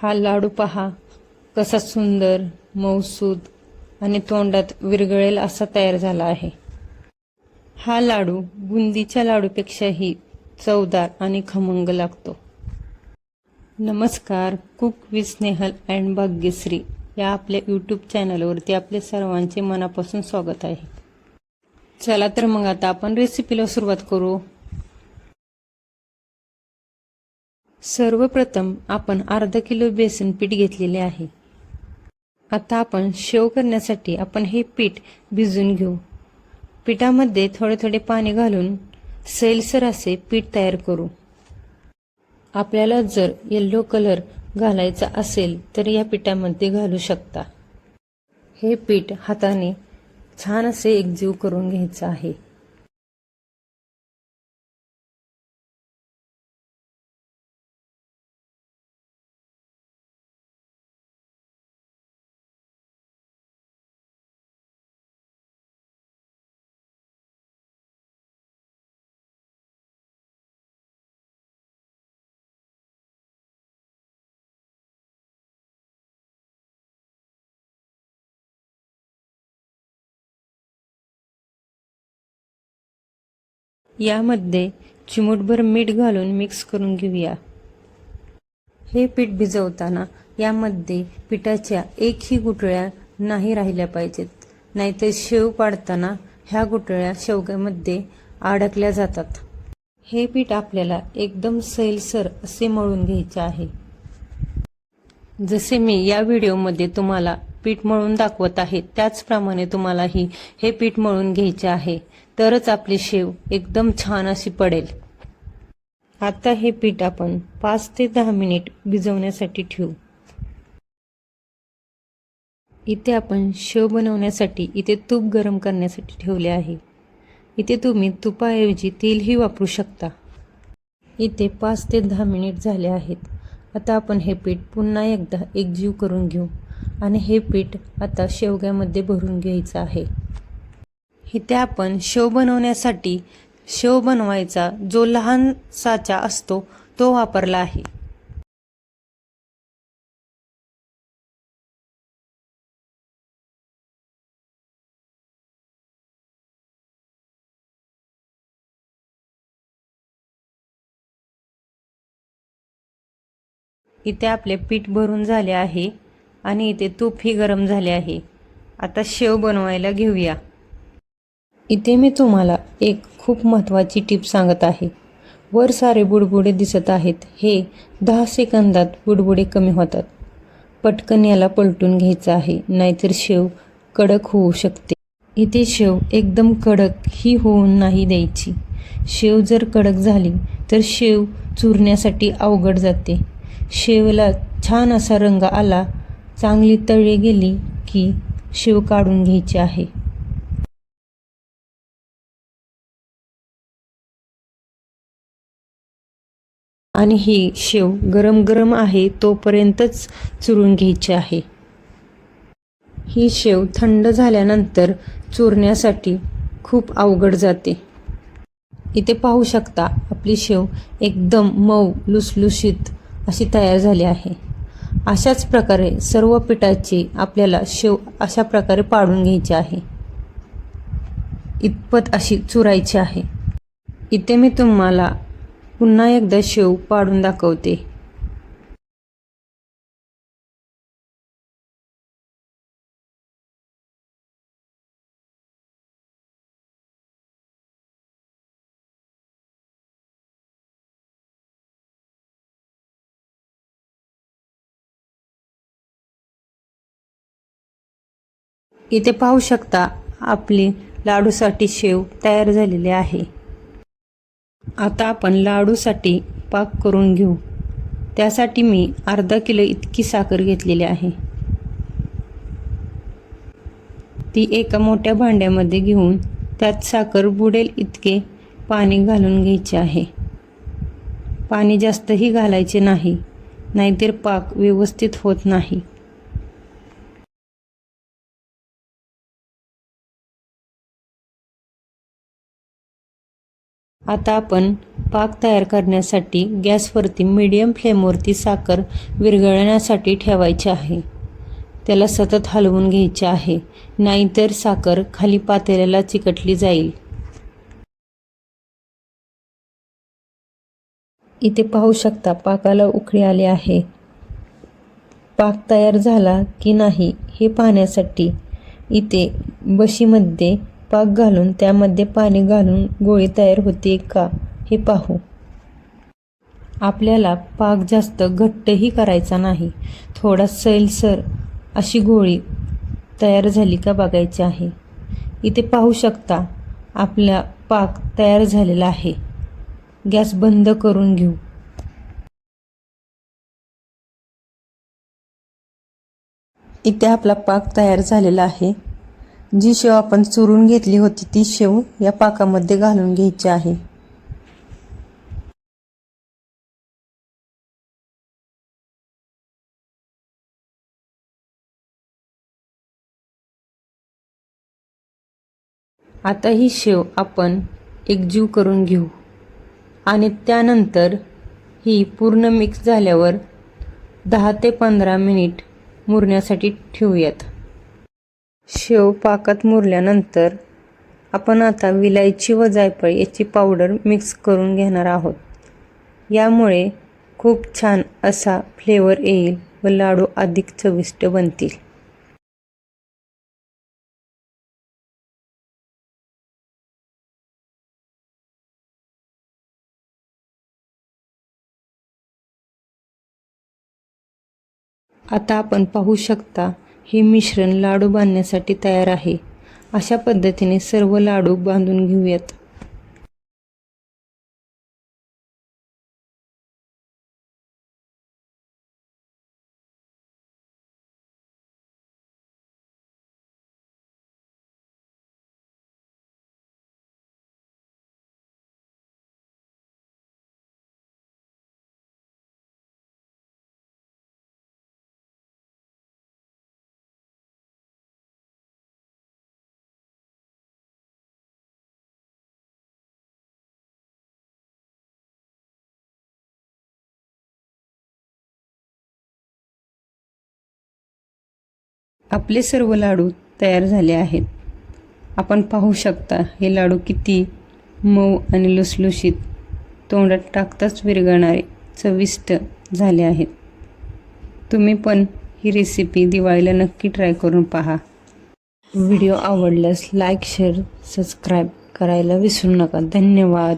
हा लाडू पहा. कसा सुंदर मऊसूद आणि तोंडात विरघळेल असा तयार झाला आहे. हा लाडू बुंदीच्या लाडूपेक्षाही चवदार आणि खमंग लागतो. नमस्कार cook with Snehal and Bhagyashree या आपल्या यूट्यूब चॅनलवरती आपले सर्वांचे मनापासून स्वागत आहे. चला तर मग आता आपण रेसिपीला सुरुवात करू. सर्वप्रथम आपण अर्धा किलो बेसन पीठ घेतलेले आहे. आता आपण शेव करण्यासाठी आपण हे पीठ भिजून घेऊ. पिठामध्ये थोडे थोडे पाणी घालून सैलसर असे पीठ तयार करू. आपल्याला जर येल्लो कलर घालायचा असेल तर या पिठामध्ये घालू शकता. हे पीठ हाताने छान असे एकजीव करून घ्यायचं आहे. यामध्ये चिमूटभर मीठ घालून मिक्स करून घेऊया. हे पीठ भिजवताना यामध्ये पिठाच्या एकही गुटळ्या नाही राहिल्या पाहिजेत. नाहीतर शेव पाडताना ह्या गुटळ्या शेवग्यामध्ये अडकल्या जातात. हे पीठ आपल्याला एकदम सैलसर असे मळून घ्यायचे आहे. जसे मी या व्हिडिओमध्ये तुम्हाला पीठ मळून दाखवत आहे. त्याचप्रमाणे तुम्हालाही हे पीठ मळून घ्यायचे आहे. तरच आपली शेव एकदम छान अशी पडेल. आता हे पीठ आपण पाच ते दहा मिनिट भिजवण्यासाठी ठेवू. इथे आपण शेव बनवण्यासाठी इथे तूप गरम करण्यासाठी ठेवले आहे. इथे तुम्ही तुपाऐवजी तेलही वापरू शकता. इथे पाच ते दहा मिनिट झाले आहेत. आता आपण हे पीठ पुन्हा एकदा एकजीव करून घेऊ. आणि हे पीठ आता शेवग्यामध्ये भरून घ्यायचं आहे. इथे आपण शेव बनवण्यासाठी शेव बनवायचा जो लहान साचा असतो तो वापरला आहे. इथे आपले पीठ भरून झाले आहे. आणि इथे तूपही गरम झाले आहे. आता शेव बनवायला घेऊया. इथे मी तुम्हाला एक खूप महत्त्वाची टीप सांगत आहे. वर सारे बुडबुडे दिसत आहेत. हे दहा सेकंदात बुडबुडे कमी होतात. पटकन याला पलटून घ्यायचं आहे नाहीतर शेव कडक होऊ शकते. इथे शेव एकदम कडक ही होऊन नाही द्यायची. शेव जर कडक झाली तर शेव चुरण्यासाठी अवघड जाते. शेवला छान असा रंग आला चांगली तळे गेली की शेव काढून घ्यायची आहे. आणि ही शेव गरम गरम आहे तोपर्यंतच चुरून घ्यायची आहे. ही शेव थंड झाल्यानंतर चुरण्यासाठी खूप अवघड जाते. इथे पाहू शकता आपली शेव एकदम मऊ लुसलुशीत अशी तयार झाली आहे. अशाच प्रकारे सर्व पिठाची आपल्याला शेव अशा प्रकारे पाडून घ्यायची आहे. इतपत अशी चुरायची आहे. इथे मी तुम्हाला पुन्हा एकदा शेव पाडून दाखवते. इथे पाहू शकता आपली लाडूसाठी शेव तयार झालेले आहे. आता आपण लाडूसाठी पाक करून घेऊ. त्यासाठी मी अर्धा किलो इतकी साखर घेतलेली आहे. ती एका मोठ्या भांड्यामध्ये घेऊन त्यात साखर बुडेल इतके पाणी घालून घ्यायचे आहे. पाणी जास्तही घालायचे नाही नाहीतर पाक व्यवस्थित होत नाही. आता आपण पाक तयार करण्यासाठी गॅसवरती मीडियम फ्लेमवरती साखर विरघळण्यासाठी ठेवायची आहे. त्याला सतत हलवून घ्यायचे आहे. नाहीतर साखर खाली पातेल्याला चिकटली जाईल. इथे पाहू शकता पाकाला उकळी आली आहे. पाक तयार झाला की नाही हे पाहण्यासाठी इथे बशीमध्ये पाक घालून त्यामध्ये पाणी घालून गोळी तयार होते का हे पाहू. आपल्याला पाक जास्त घट्टही करायचा नाही. थोडा सैलसर अशी गोळी तयार झाली का बघायची आहे. इथे पाहू शकता आपला पाक तयार झालेला आहे. गॅस बंद करून घेऊ. इथे आपला पाक तयार झालेला आहे. जी शेव आपण चुरून घेतली होती ती शेव या पाकामध्ये घालून घ्यायची आहे. आता ही शेव आपण एकजीव करून घेऊ. आणि त्यानंतर ही पूर्ण मिक्स झाल्यावर दहा ते पंधरा मिनिट मुरण्यासाठी ठेवूयात. शेव पाकात मुरल्यानंतर आपण आता विलायची व जायफळ याची पावडर मिक्स करून घेणार आहोत. यामुळे खूप छान असा फ्लेवर येईल व लाडू अधिक चविष्ट बनतील. आता आपण पाहू शकता हे मिश्रण लाडू बांधण्यासाठी तयार आहे. अशा पद्धतीने सर्व लाडू बांधून घेऊयात. आपले सर्व लाडू तयार झाले आहेत. आपण पाहू शकता हे लाडू किती मऊ आणि लुसलुशीत तोंडात टाकताच विरघळणारे चविष्ट झाले आहेत. तुम्ही पण ही रेसिपी दिवाळीला नक्की ट्राय करून पहा. व्हिडिओ आवडल्यास लाईक शेअर सबस्क्राईब करायला विसरू नका. धन्यवाद.